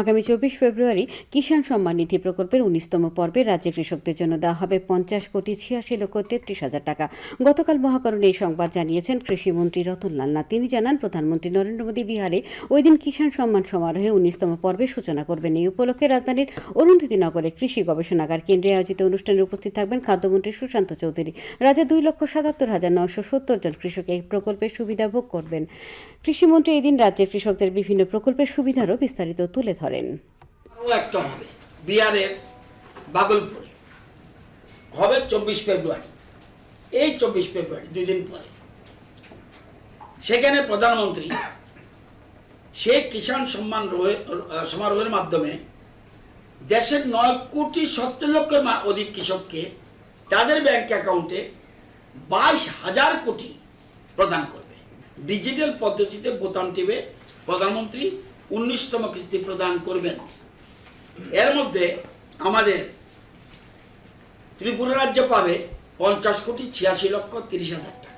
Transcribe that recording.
আগামী চব্বিশ ফেব্রুয়ারি কিষাণ সম্মান নিধি প্রকল্পের উনিশতম পর্বে রাজ্যের কৃষকদের জন্য দেওয়া হবে পঞ্চাশ কোটি ছিয়াশি লক্ষ তেত্রিশ হাজার টাকা। গতকাল মহাকরণে এই সংবাদ জানিয়েছেন কৃষিমন্ত্রী রতনলাল নাথ। তিনি জানান, প্রধানমন্ত্রী নরেন্দ্র মোদী বিহারে ওই দিন কিষাণ সম্মান সমারোহে উনিশতম পর্বের সূচনা করবেন। এই উপলক্ষে রাজধানীর অরুন্ধতী নগরে কৃষি গবেষণাগার কেন্দ্রে আয়োজিত অনুষ্ঠানে উপস্থিত থাকবেন খাদ্যমন্ত্রী সুশান্ত চৌধুরী। রাজ্যে দুই লক্ষ সাতাত্তর হাজার নয়শো সত্তর জন কৃষক এই প্রকল্পের সুবিধা ভোগ করবেন। কৃষিমন্ত্রী এই দিন রাজ্যের কৃষকদের বিভিন্ন প্রকল্পের সুবিধারও বিস্তারিত তুলে ধরেন। আরও একটা হবে, বিহারের বাগলপুরে। হবে চব্বিশ ফেব্রুয়ারি। এই চব্বিশ ফেব্রুয়ারি, দুই দিন পরে। সেখানে প্রধানমন্ত্রী সেই কিষাণ সম্মান রোহে- সমারোহের মাধ্যমে দেশের নয় কোটি সত্তর লক্ষের অধিক কৃষককে তাদের ব্যাংক অ্যাকাউন্টে বাইশ হাজার কোটি প্রদান করবে। ডিজিটাল পদ্ধতিতে বোতাম টিপে প্রধানমন্ত্রী উনিশতম কিস্তি প্রদান করবেন। এর মধ্যে আমাদের ত্রিপুরা রাজ্য পাবে পঞ্চাশ কোটি ছিয়াশি লক্ষ তিরিশ হাজার টাকা।